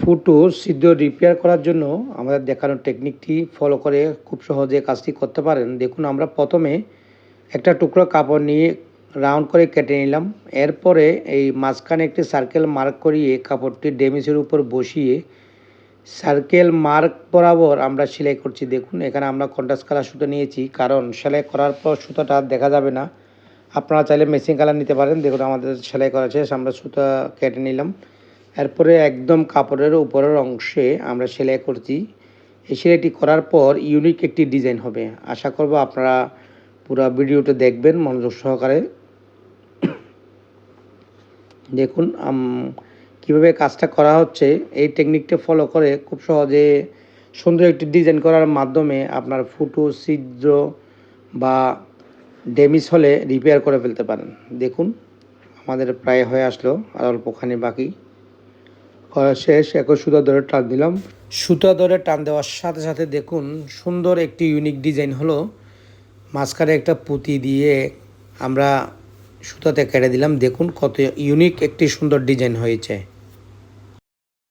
ফুটো ছিদ্র রিপেয়ার করার জন্য আমাদের দেখানো টেকনিকটি ফলো করে খুব সহজে কাজটি করতে পারেন। দেখুন, আমরা প্রথমে একটা টুকরো কাপড় নিয়ে রাউন্ড করে কেটে নিলাম। এরপরে এই মাঝখানে একটি সার্কেল মার্ক করিয়ে কাপড়টি ডেমিসের উপর বসিয়ে সার্কেল মার্ক বরাবর আমরা সেলাই করছি। দেখুন, এখানে আমরা কন্ট্রাস্ট কালার সুতো নিয়েছি, কারণ সেলাই করার পর সুতোটা দেখা যাবে না। আপনারা চাইলে মেশিন কালার নিতে পারেন। দেখুন, আমাদের সেলাই করা শেষ, আমরা সুতা কেটে নিলাম। এরপরে একদম কাপড়ের উপরের অংশে আমরা সেলাই করছি। এই সেলাইটি করার পর ইউনিক একটি ডিজাইন হবে। আশা করব আপনারা পুরো ভিডিওটা দেখবেন মনোযোগ সহকারে। দেখুন কীভাবে কাজটা করা হচ্ছে। এই টেকনিকটা ফলো করে খুব সহজে সুন্দর একটি ডিজাইন করার মাধ্যমে আপনার ফুটো, ছিদ্র বা ড্যামেজ হলে রিপেয়ার করে ফেলতে পারেন। দেখুন, আমাদের প্রায় হয়ে আসলো, আর অল্পখানি বাকি। করা শেষ এখন সুতা ধরে টান দিলাম। সুতা ধরে টান দেওয়ার সাথে সাথে দেখুন সুন্দর একটি ইউনিক ডিজাইন হলো। মাঝখানে একটা পুঁতি দিয়ে আমরা সুতাতে কেটে দিলাম। দেখুন কত ইউনিক একটি সুন্দর ডিজাইন হয়েছে।